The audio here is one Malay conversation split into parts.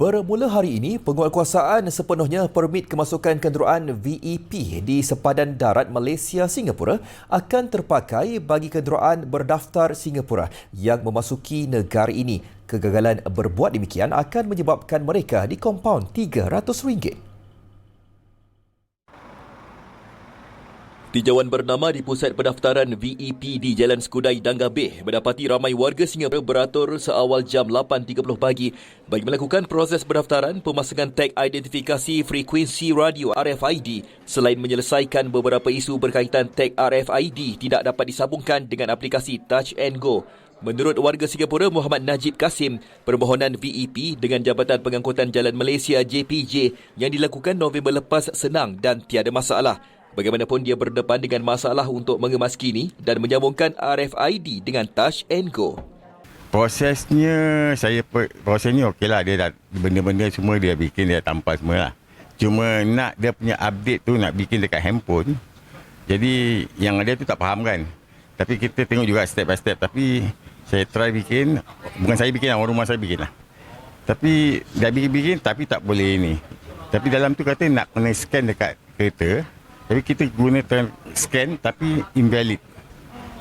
Bermula hari ini, penguatkuasaan sepenuhnya permit kemasukan kenderaan VEP di sepadan darat Malaysia Singapura akan terpakai bagi kenderaan berdaftar Singapura yang memasuki negara ini. Kegagalan berbuat demikian akan menyebabkan mereka di kompaun RM300. Tinjauan bernama di pusat pendaftaran VEP di Jalan Skudai Dangah Bay mendapati ramai warga Singapura beratur seawal jam 8.30 pagi bagi melakukan proses pendaftaran pemasangan tag identifikasi frekuensi radio RFID selain menyelesaikan beberapa isu berkaitan tag RFID tidak dapat disambungkan dengan aplikasi Touch and Go. Menurut warga Singapura Muhammad Najib Kasim, permohonan VEP dengan Jabatan Pengangkutan Jalan Malaysia JPJ yang dilakukan November lepas senang dan tiada masalah. Bagaimanapun dia berdepan dengan masalah untuk mengemas kini dan menyambungkan RFID dengan Touch and Go. Prosesnya, saya prosesnya okeylah dia dah benda-benda semua dia bikin dia tampal semua lah. Cuma nak dia punya update tu nak bikin dekat handphone. Jadi yang dia tu tak faham kan. Tapi kita tengok juga step by step. Tapi saya try bikin, bukan saya bikin lah, orang rumah saya bikin lah. Tapi dah bikin-bikin tapi tak boleh ni. Tapi dalam tu kata nak kena scan dekat kereta. Tapi kita guna scan tapi invalid.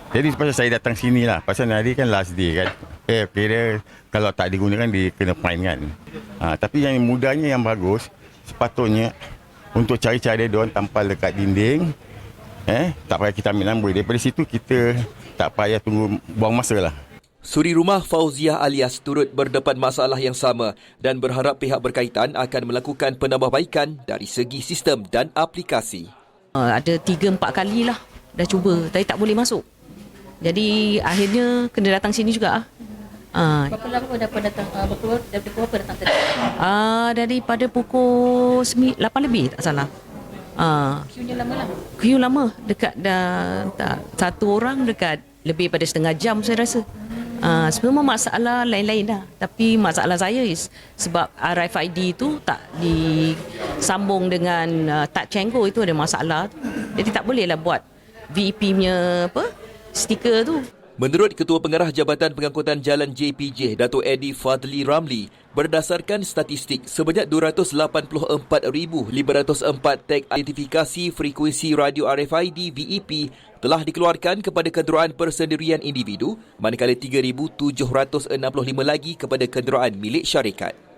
Jadi pasal saya datang sini lah. Pasal hari kan last day kan. Eh kira kalau tak digunakan dia kena fine kan. Ha, tapi yang mudahnya yang bagus sepatutnya untuk cari-cari dia orang tampal dekat dinding. Eh, tak payah kita ambil nombor. Daripada situ kita tak payah tunggu buang masa lah. Suri rumah Fauziah alias turut berdepan masalah yang sama dan berharap pihak berkaitan akan melakukan penambahbaikan dari segi sistem dan aplikasi. Uh, ada tiga empat kali lah dah cuba tapi tak boleh masuk. Jadi akhirnya kena datang sini juga. Uh, berapa lama dapat datang? Uh, berapa, dari pukul berapa datang tadi? Uh, daripada pukul 8 lebih tak salah. Uh, Queue lama lah? Queue lama. Dekat dah, tak, satu orang dekat lebih pada setengah jam saya rasa. Uh, semua masalah lain-lain dah. Tapi masalah saya is sebab RFID tu tak disambung dengan uh, touch and go itu ada masalah. Jadi tak bolehlah buat VEP punya apa stiker tu. Menurut Ketua Pengarah Jabatan Pengangkutan Jalan JPJ, Dato' Eddie Fadli Ramli, berdasarkan statistik, sebanyak 284,504 tag identifikasi frekuensi radio RFID VEP telah dikeluarkan kepada kenderaan persendirian individu, manakala 3,765 lagi kepada kenderaan milik syarikat.